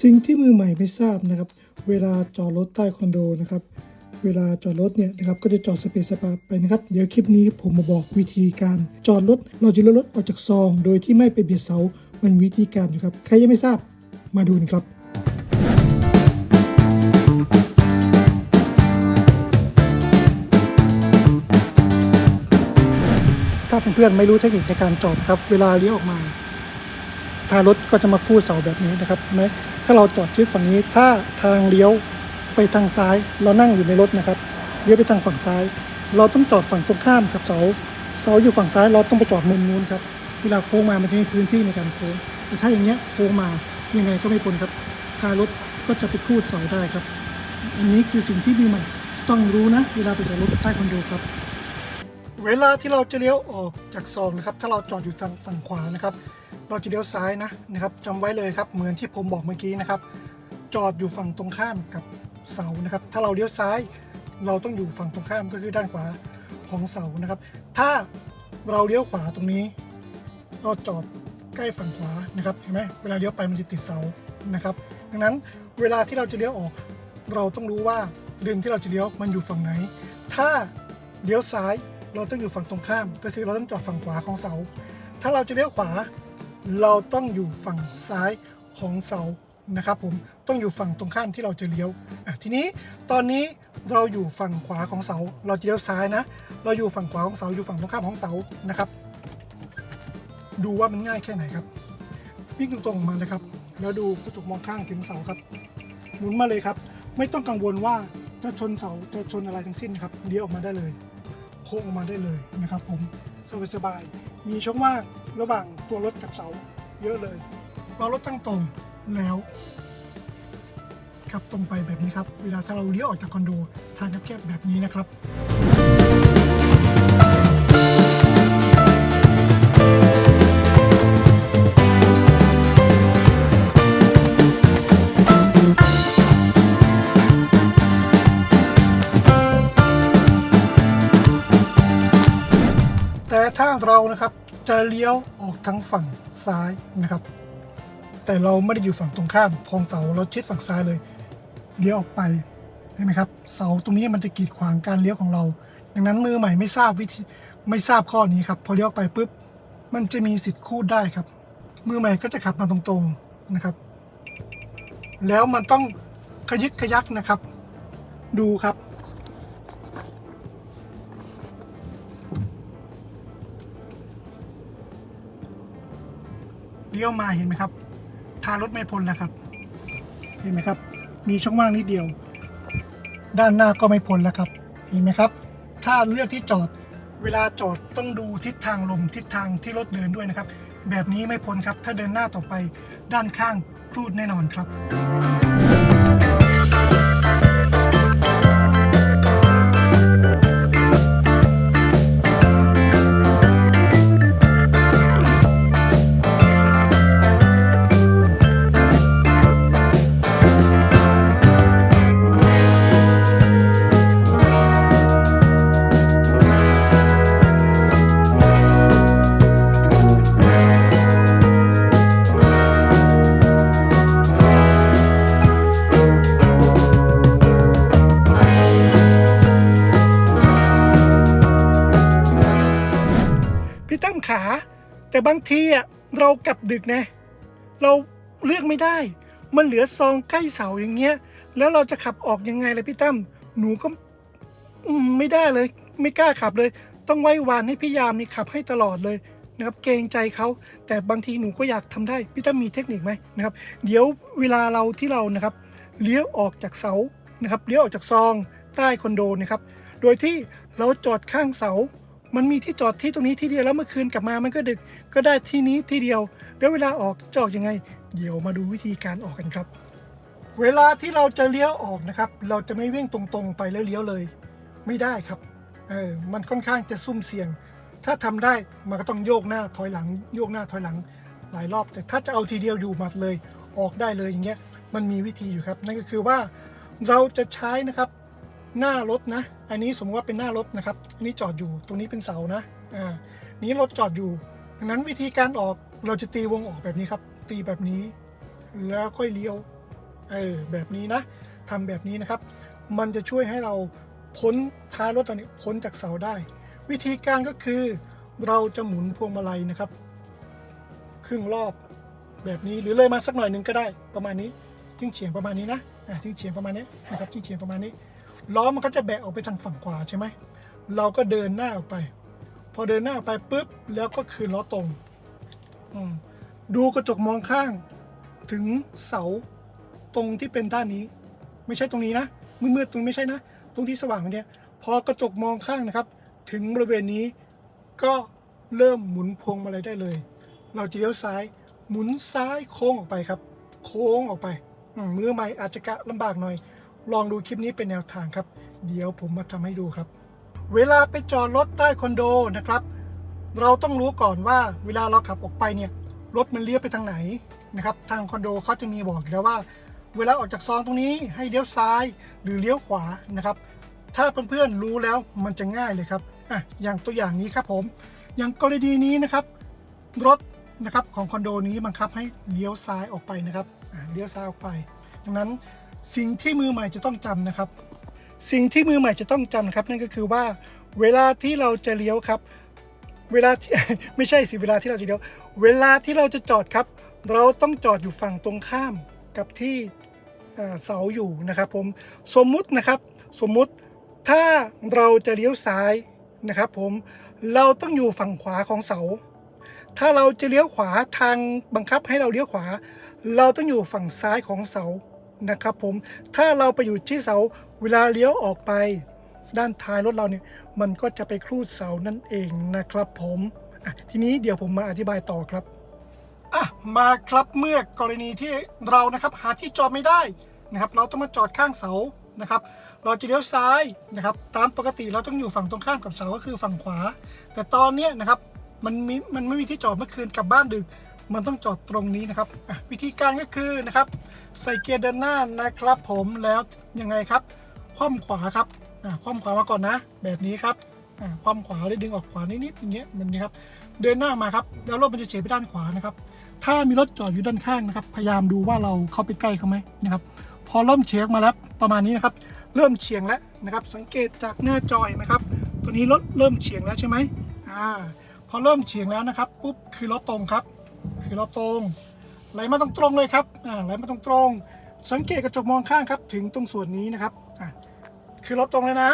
สิ่งที่มือใหม่ไม่ทราบนะครับ เวลาจอดรถใต้คอนโดนะครับเวลาจอดรถเนี่ยนะครับก็จะจอดสเปซสปาไปนะครับ เดี๋ยวคลิปนี้ผมมาบอกวิธีการจอดรถเราจะลี้ยวรถออกจากซอง โดยที่ไม่ไปเบียดเสา มันวิธีการอยู่ครับ ใครยังไม่ทราบมาดูกันครับถ้าเพื่อนๆไม่รู้เทคนิคในการจอดครับ เวลาเลี้ยวออกมา ทางรถก็จะมาคู่เสาแบบนี้นะครับไหมถ้าเราจอดชิดฝั่งนี้ถ้าทางเลี้ยวไปทางซ้าย เรานั่งอยู่ในรถนะครับเลี้ยวไปทางฝั่งซ้าย เราต้องจอดฝั่งตรงข้ามกับเสาเสาอยู่ฝั่งซ้ายเราต้องไปจอดมุมนู้นครับเวลาโค้งมามันจะมีพื้นที่ในการโค้งแต่ถ้าอย่างเงี้ยโค้งมายังไงก็ไม่พ้นครับทางรถก็จะไปคูดเสาได้ครับ อันนี้คือสิ่งที่มีใหม่ต้องรู้นะ เวลาไปจอดรถใต้คอนโดครับเวลาที่เราจะเลี้ยวออกจากซองนะครับ ถ้าเราจอดอยู่ทางฝั่งขวานะครับ เราจะเลี้ยวซ้ายนะนะครับจำไว้เลยครับเหมือนที่ผมบอกเมื่อกี้นะครับ จอดอยู่ฝั่งตรงข้ามกับเสานะครับ ถ้าเราเลี้ยวซ้าย เราต้องอยู่ฝั่งตรงข้ามก็คือด้านขวาของเสานะครับ ถ้าเราเลี้ยวขวาตรงนี้ เราจอดใกล้ฝั่งขวานะครับเห็นไหมเวลาเลี้ยวไปมันจะติดเสานะครับ ดังนั้นเวลาที่เราจะเลี้ยวออก เราต้องรู้ว่าเลนที่เราจะเลี้ยวมันอยู่ฝั่งไหน ถ้าเลี้ยวซ้ายเราต้องอยู่ฝั่งตรงข้าม ก็คือเราต้องจอดฝั่งขวาของเสา ถ้าเราจะเลี้ยวขวา เราต้องอยู่ฝั่งซ้ายของเสานะครับผมต้องอยู่ฝั่งตรงข้ามที่เราจะเลี้ยวทีนี้ตอนนี้เราอยู่ฝั่งขวาของเสา เราจะเลี้ยวซ้ายนะ เราอยู่ฝั่งขวาของเสาอยู่ฝั่งตรงข้ามของเสานะครับ ดูว่ามันง่ายแค่ไหนครับวิ่งตรงๆออกมาเลยครับ แล้วดูกระจกมองข้างถึงเสาครับหมุนมาเลยครับ ไม่ต้องกังวลว่าจะชนเสาจะชนอะไรทั้งสิ้นครับเลี้ยวออกมาได้เลย โค้งออกมาได้เลยนะครับผม สบายๆมีช่องว่างระหว่างตัวรถกับเสาเยอะเลยเรารถตั้งตรงแล้วขับตรงไปแบบนี้ครับ เวลาถ้าเราเลี้ยวออกจากคอนโดทางแคบๆแบบนี้นะครับ นะครับจะเลี้ยวออกทางฝั่งซ้ายนะครับ แต่เราไม่ได้อยู่ฝั่งตรงข้ามของเสาเราชิดฝั่งซ้ายเลย เลี้ยวออกไปเห็นไหมครับ เสาตรงนี้มันจะกีดขวางการเลี้ยวของเรา ดังนั้นมือใหม่ไม่ทราบวิธีไม่ทราบข้อนี้ครับพอเลี้ยวไปปุ๊บมันจะมีสิทธิ์คูดได้ครับ มือใหม่ก็จะขับมาตรงๆนะครับ แล้วมันต้องขยึกขยักนะครับ ดูครับ ลี้ยวมาเห็นไหมครับทารถไม่พ้นแล้วครับ เห็นไหมครับ มีช่องว่างนิดเดียว ด้านหน้าก็ไม่พ้นแล้วครับ เห็นไหมครับ ถ้าเลือกที่จอดเวลาจอดต้องดูทิศทางลมทิศทางที่รถเดินด้วยนะครับ แบบนี้ไม่พ้นครับ ถ้าเดินหน้าต่อไปด้านข้างครูดแน่นอนครับ บางทีอะเรากลับดึกนะ เราเลือกไม่ได้ มันเหลือซองใกล้เสาอย่างเงี้ย แล้วเราจะขับออกยังไงล่ะพี่ตั้มหนูก็ไม่ได้เลย ไม่กล้าขับเลย ต้องไว้วานให้พี่ยามนี่ขับให้ตลอดเลยนะครับเกรงใจเขาแต่บางทีหนูก็อยากทำได้พี่ตั้มมีเทคนิคไหมนะครับ เดี๋ยวเวลาเราที่เรานะครับเลี้ยวออกจากเสานะครับเลี้ยวออกจากซองใต้คอนโดนะครับโดยที่เราจอดข้างเสา มันมีที่จอดที่ตรงนี้ที่เดียวแล้วเมื่อคืนกลับมามันก็ดึกก็ได้ที่นี้ที่เดียว แล้วเวลาออกจะออกยังไง เดี๋ยวมาดูวิธีการออกกันครับ เวลาที่เราจะเลี้ยวออกนะครับ เราจะไม่วิ่งตรงๆ ไปแล้วเลี้ยวเลย ไม่ได้ครับเออมันค่อนข้างจะซุ่มเสี่ยง ถ้าทำได้มันก็ต้องโยกหน้าถอยหลัง โยกหน้าถอยหลัง หลายรอบ แต่ถ้าจะเอาทีเดียวอยู่หมัดเลย ออกได้เลยอย่างเงี้ยมันมีวิธีอยู่ครับ นั่นก็คือว่าเราจะใช้นะครับ หน้ารถนะ อันนี้สมมติว่าเป็นหน้ารถนะครับ อันนี้จอดอยู่ตรงนี้เป็นเสานะ อ่า นี้รถจอดอยู่ ดังนั้นวิธีการออกเราจะตีวงออกแบบนี้ครับ ตีแบบนี้ แล้วค่อยเลี้ยว เออ แบบนี้นะทำแบบนี้นะครับ มันจะช่วยให้เราพ้นท้ายรถตอนนี้พ้นจากเสาได้ วิธีการก็คือเราจะหมุนพวงมาลัยนะครับ ครึ่งรอบแบบนี้หรือเลยมาสักหน่อยหนึ่งก็ได้ประมาณนี้ทิ้งเฉียงประมาณนี้นะอะทิ้งเฉียงประมาณนี้นะครับทิ้งเฉียงประมาณนี้ ล้อมันก็จะแบะออกไปทางฝั่งขวาใช่ไหม เราก็เดินหน้าออกไป พอเดินหน้าออกไปปุ๊บแล้วก็คืนล้อตรง ดูกระจกมองข้าง ถึงเสาตรงที่เป็นด้านนี้ ไม่ใช่ตรงนี้นะมืดๆตรงไม่ใช่นะ ตรงที่สว่างเนี่ยพอกระจกมองข้างนะครับ ถึงบริเวณนี้ก็เริ่มหมุนพวงมาลัยได้เลย เราจะเลี้ยวซ้าย หมุนซ้ายโค้งออกไปครับ โค้งออกไป มือใหม่อาจจะกะลำบากหน่อย ลองดูคลิปนี้เป็นแนวทางครับ เดี๋ยวผมมาทำให้ดูครับ เวลาไปจอดรถใต้คอนโดนะครับ เราต้องรู้ก่อนว่าเวลาเราขับออกไปเนี่ยรถมันเลี้ยวไปทางไหนนะครับ ทางคอนโดเขาจะมีบอกแล้วว่า เวลาออกจากซองตรงนี้ให้เลี้ยวซ้ายหรือเลี้ยวขวานะครับ ถ้าเพื่อนๆรู้แล้วมันจะง่ายเลยครับอะอย่างตัวอย่างนี้ครับผม อย่างกรณีนี้นะครับ รถนะครับของคอนโดนี้บังคับให้เลี้ยวซ้ายออกไปนะครับเลี้ยวซ้ายออกไป ดังนั้น สิ่งที่มือใหม่จะต้องจำนะครับ สิ่งที่มือใหม่จะต้องจำครับ นั่นก็คือว่าเวลาที่เราจะเลี้ยวครับ เวลาที่ไม่ใช่สิเวลาที่เราจะเลี้ยว เวลาที่เราจะจอดครับ เราต้องจอดอยู่ฝั่งตรงข้ามกับที่เอ่อเสาอยู่นะครับผมสมมุตินะครับสมมุติถ้าเราจะเลี้ยวซ้ายนะครับ ผมเราต้องอยู่ฝั่งขวาของเสา ถ้าเราจะเลี้ยวขวาทางบังคับให้เราเลี้ยวขวา เราต้องอยู่ฝั่งซ้ายของเสา นะครับผมถ้าเราไปอยู่ที่เสาเวลาเลี้ยวออกไป ด้านท้ายรถเราเนี่ยมันก็จะไปครูดเสานั่นเองนะครับผมทีนี้เดี๋ยวผมมาอธิบายต่อครับอะมาครับเมื่อกรณีที่เรานะครับหาที่จอดไม่ได้นะครับ เราต้องมาจอดข้างเสานะครับเราจะเลี้ยวซ้ายนะครับ ตามปกติเราต้องอยู่ฝั่งตรงข้ามกับเสาก็คือฝั่งขวา แต่ตอนนี้นะครับมันมีมันไม่มีที่จอดเมื่อคืนกลับบ้านดึก มันต้องจอดตรงนี้นะครับวิธีการก็คือนะครับ ใส่เกียร์เดินหน้านะครับ ผมแล้วยังไงครับ คว่ำขวาครับคว่ำขวามาก่อนนะ แบบนี้ครับคว่ำขวาเลยดึงออกขวานิดๆอย่างเงี้ยมันนี้ครับ เดินหน้ามาครับ แล้วรถมันจะเฉยไปด้านขวานะครับ ถ้ามีรถจอดอยู่ด้านข้างนะครับ พยายามดูว่าเราเข้าไปใกล้เขาไหมนะครับ พอเริ่มเฉียงมาแล้วประมาณนี้นะครับ เริ่มเฉียงแล้วนะครับ สังเกตจากหน้าจอยไหมครับตัวนี้รถเริ่มเฉียงแล้วใช่ไหมอ่าพอเริ่มเฉียงแล้วนะครับปุ๊บคือรถตรงครับ คือรถตรงไหลมาตรงตรงเลยครับอ่าไหลมาตรงตรงสังเกตกระจกมองข้างครับถึงตรงส่วนนี้นะครับอ่าคือรถตรงเลยนะ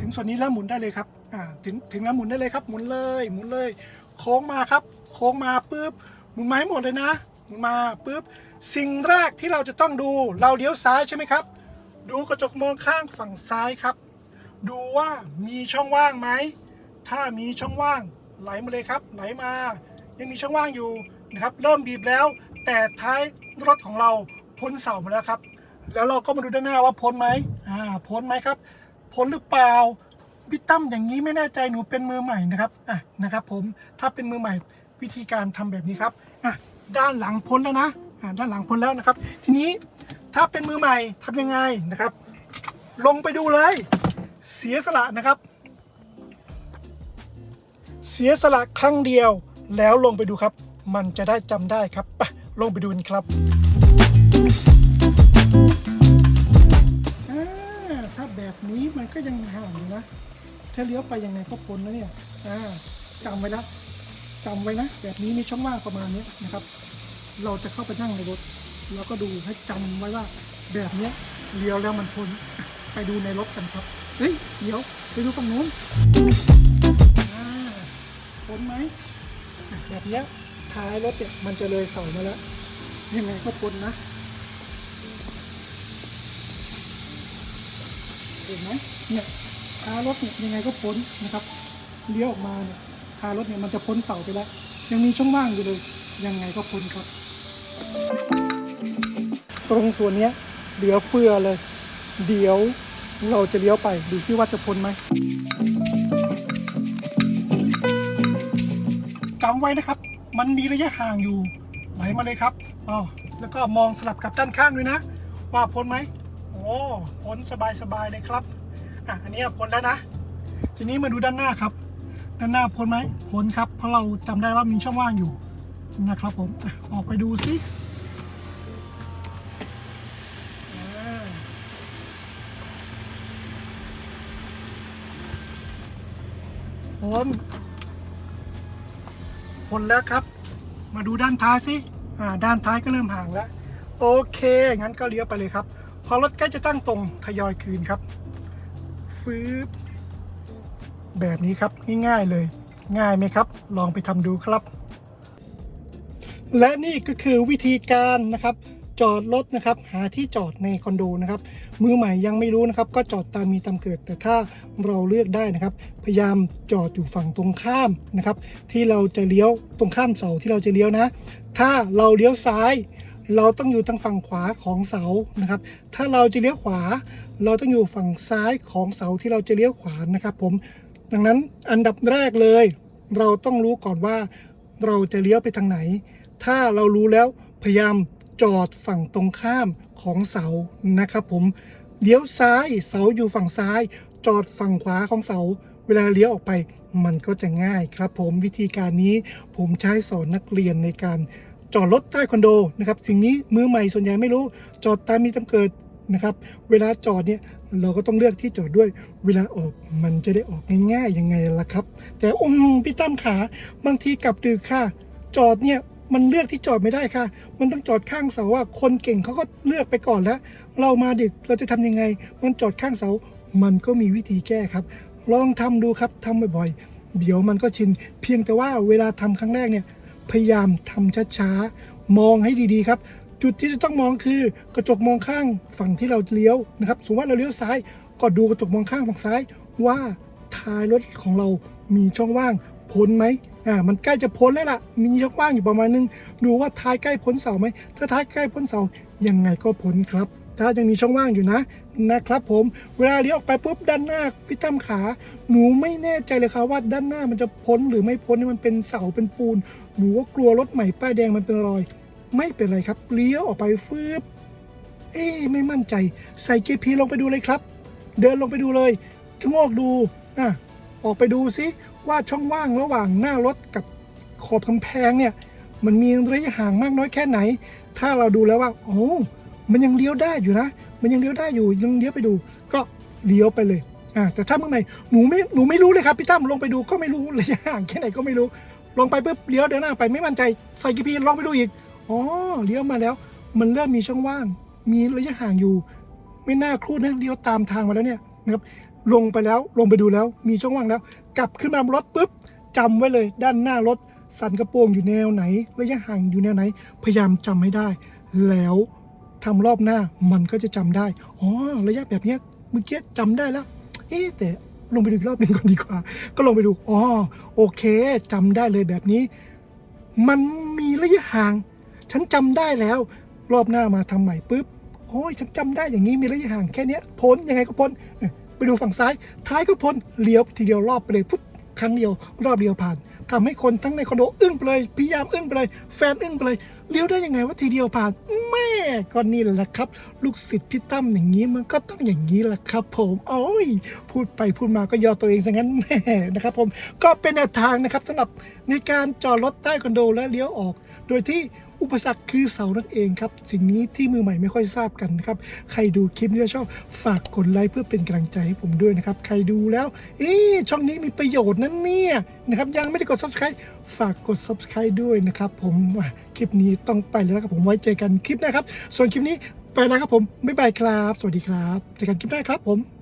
ถึงส่วนนี้แล้วหมุนได้เลยครับอ่าถึงถึงแล้วหมุนได้เลยครับหมุนเลยหมุนเลย โค้งมาครับ โค้งมาปุ๊บหมุนมาให้หมดเลยนะหมุนมาปุ๊บสิ่งแรกที่เราจะต้องดูเราเลี้ยวซ้ายใช่ไหมครับ ดูกระจกมองข้างฝั่งซ้ายครับ ดูว่ามีช่องว่างไหมถ้ามีช่องว่างไหลมาเลยครับ ไหลมา ยังมีช่องว่างอยู่ นะครับเริ่มบีบแล้ว แต่ท้ายรถของเราพ้นเสามาแล้วครับ แล้วเราก็มาดูด้านหน้าว่าพ้นไหมอ่าพ้นไหมครับ พ้นหรือเปล่าพี่ตั้มอย่างนี้ไม่แน่ใจหนูเป็นมือใหม่นะครับอะนะครับ ผมถ้าเป็นมือใหม่วิธีการทำแบบนี้ครับอะด้านหลังพ้นแล้วนะอ่าด้านหลังพ้นแล้วนะครับ ทีนี้ถ้าเป็นมือใหม่ทำยังไงนะครับ ลงไปดูเลย เสียสละนะครับ เสียสละครั้งเดียวแล้วลงไปดูครับ มันจะได้จำได้ครับไปลงไปดูกันครับถ้าแบบนี้มันก็ยังห่างอยู่นะถ้าเลี้ยวไปยังไงก็พ้นนะเนี่ยอ่าจำไว้นะจำไว้นะ แบบนี้มีช่องว่างประมาณนี้นะครับ เราจะเข้าไปนั่งในรถแล้วก็ดูให้จำไว้ว่าแบบเนี้ยเลี้ยวแล้วมันพ้นไปดูในรถกันครับเฮ้ยเดี๋ยวไปดูฝั่งนู้นพ้นไหมแบบเนี้ย ท้ายรถเนี่ยมันจะเลยเสามาแล้วยังไงก็พ้นนะ เห็นไหมเนี่ยท้ายรถเนี่ยยังไงก็พ้นนะครับเลี้ยวออกมาเนี่ยท้ายรถเนี่ยมันจะพ้นเสาไปแล้ว ยังมีช่องว่างอยู่เลย ยังไงก็พ้นครับ ตรงส่วนเนี้ยเหลือเฟือเลย เดี๋ยวเราจะเลี้ยวไปดูซิว่าจะพ้นไหมจำไว้นะครับ มันมีระยะห่างอยู่ ไหลมาเลยครับอ๋อแล้วก็มองสลับกับด้านข้างด้วยนะ ว่าพ้นไหมโอ้พ้นสบายๆเลยครับอะอันนี้พ้นแล้วนะ ทีนี้มาดูด้านหน้าครับ ด้านหน้าพ้นไหมพ้นครับ เพราะเราจำได้ว่ามีช่องว่างอยู่นะครับผมออกไปดูซิพ้น พ้นแล้วครับ มาดูด้านท้ายสิอ่าด้านท้ายก็เริ่มห่างแล้ว โอเค งั้นก็เลี้ยวไปเลยครับ พอรถใกล้จะตั้งตรงทยอยคืนครับฟืบแบบนี้ครับง่ายๆเลย ง่ายไหมครับ ลองไปทำดูครับ และนี่ก็คือวิธีการนะครับ จอดรถนะครับ หาที่จอดในคอนโดนะครับ มือใหม่ยังไม่รู้นะครับ ก็จอดตามมีตามเกิด แต่ถ้าเราเลือกได้นะครับ พยายามจอดอยู่ฝั่งตรงข้ามนะครับ ที่เราจะเลี้ยวตรงข้ามเสาที่เราจะเลี้ยวนะ ถ้าเราเลี้ยวซ้าย เราต้องอยู่ทางฝั่งขวาของเสานะครับ ถ้าเราจะเลี้ยวขวา เราต้องอยู่ฝั่งซ้ายของเสาที่เราจะเลี้ยวขวานะครับ ผม ดังนั้นอันดับแรกเลย เราต้องรู้ก่อนว่าเราจะเลี้ยวไปทางไหน ถ้าเรารู้แล้วพยายาม จอดฝั่งตรงข้ามของเสานะครับผมเลี้ยวซ้ายเสาอยู่ฝั่งซ้าย จอดฝั่งขวาของเสา เวลาเลี้ยวออกไปมันก็จะง่ายครับ ผมวิธีการนี้ผมใช้สอนนักเรียนในการจอดรถใต้คอนโดนะครับสิ่งนี้มือใหม่ส่วนใหญ่ไม่รู้จอดตามมีตามเกิดนะครับเวลาจอดเนี่ยเราก็ต้องเลือกที่จอดด้วย เวลาออกมันจะได้ออกง่ายๆยังไงล่ะครับ แต่องค์พี่ตั้มขาบางทีกลับดึกค่ะ จอดเนี่ย มันเลือกที่จอดไม่ได้ค่ะ มันต้องจอดข้างเสาว่าคนเก่งเขาก็เลือกไปก่อนแล้ว เรามาดึกเราจะทำยังไง มันจอดข้างเสา มันก็มีวิธีแก้ครับ ลองทำดูครับทำบ่อยๆ เดี๋ยวมันก็ชิน เพียงแต่ว่าเวลาทำครั้งแรกเนี่ย พยายามทำช้าๆ มองให้ดีๆครับ จุดที่จะต้องมองคือกระจกมองข้างฝั่งที่เราเลี้ยวนะครับ สมมติว่าเราเลี้ยวซ้าย ก็ดูกระจกมองข้างฝั่งซ้ายว่าท้ายรถของเรามีช่องว่างพ้นไหม อ่ามันใกล้จะพ้นแล้วล่ะ มีช่องว่างอยู่ประมาณนึง ดูว่าท้ายใกล้พ้นเสาไหมถ้าท้ายใกล้พ้นเสายังไงก็พ้นครับ ถ้ายังมีช่องว่างอยู่นะนะครับผมเวลาเลี้ยวออกไปปุ๊บด้านหน้าพี่ตั้มขา หนูไม่แน่ใจเลยครับว่าด้านหน้ามันจะพ้นหรือไม่พ้นมันเป็นเสาเป็นปูน หนูก็กลัวรถใหม่ป้ายแดงมันเป็นรอย ไม่เป็นไรครับเลี้ยวออกไปฟืบเอ๊ะไม่มั่นใจ ใส่เกียร์พีลงไปดูเลยครับ เดินลงไปดูเลยชะโงกดูอะออกไปดูซิ ว่าช่องว่างระหว่างหน้ารถกับขอบกำแพงเนี่ย มันมีระยะห่างมากน้อยแค่ไหน ถ้าเราดูแล้วว่าโอ้มันยังเลี้ยวได้อยู่นะ มันยังเลี้ยวได้อยู่ยังเลี้ยวไปดู ก็เลี้ยวไปเลยอ่าแต่ถ้าเมื่อไหร่หนูไม่หนูไม่รู้เลยครับพี่ตั้มลงไปดูก็ไม่รู้ระยะห่างแค่ไหนก็ไม่รู้ ลงไปปุ๊บเลี้ยวเดินหน้าไปไม่มั่นใจใส่กีพีลองไปดูอีกอ๋อเลี้ยวมาแล้ว มันเริ่มมีช่องว่าง มีระยะห่างอยู่ ไม่น่าครูดนะเลี้ยวตามทางมาแล้วเนี่ยนะครับลงไปแล้วลงไปดูแล้วมีช่องว่างแล้ว กลับขึ้นมารถปุ๊บจำไว้เลยด้านหน้ารถสันกระโปรงอยู่แนวไหนระยะห่างอยู่แนวไหน พยายามจำให้ได้ แล้วทำรอบหน้ามันก็จะจำได้อ๋อระยะแบบเนี้ยเมื่อกี้จำได้แล้วเอ๊แต่ลงไปดูอีกรอบหนึ่งก่อนดีกว่า ก็ลงไปดูอ๋อโอเคจำได้เลยแบบนี้ มันมีระยะห่าง ฉันจำได้แล้ว รอบหน้ามาทำใหม่ปุ๊บโอ้ยฉันจำได้อย่างนี้มีระยะห่างแค่นี้พ้นยังไงก็พ้น ไปดูฝั่งซ้าย ท้ายก็พ้นเลี้ยวทีเดียวรอบไปเลยปุ๊บครั้งเดียวรอบเดียวผ่านทำให้คนทั้งในคอนโดอึ้งไปเลยพี่ยามอึ้งไปเลย แฟนอึ้งไปเลยเลี้ยวได้ยังไงว่าทีเดียวผ่านแม่ก็นี่แหละครับ ลูกศิษย์พี่ตั้มอย่างนี้มันก็ต้องอย่างนี้แหละครับ ผมโอ้ย พูดไปพูดมาก็ยอตัวเองซะงั้นแม่นะครับผมก็เป็นแนวทางนะครับสำหรับในการจอดรถใต้คอนโดและเลี้ยวออก โดยที่ อุปสรรคคือเสานั่นเองครับ สิ่งนี้ที่มือใหม่ไม่ค่อยทราบกันนะครับ ใครดูคลิปนี้แล้วชอบฝากกดไลค์เพื่อเป็นกำลังใจให้ผมด้วยนะครับ ใครดูแล้ว เอ๊ช่องนี้มีประโยชน์นั่นเนี่ยนะครับ ยังไม่ได้กด subscribe ฝากกด subscribe ด้วยนะครับ ผมคลิปนี้ต้องไปแล้วครับผมไว้เจอกันคลิปหน้าครับ ส่วนคลิปนี้ไปแล้วครับผมบ๊ายบายครับ สวัสดีครับเจอกันคลิปหน้าครับผม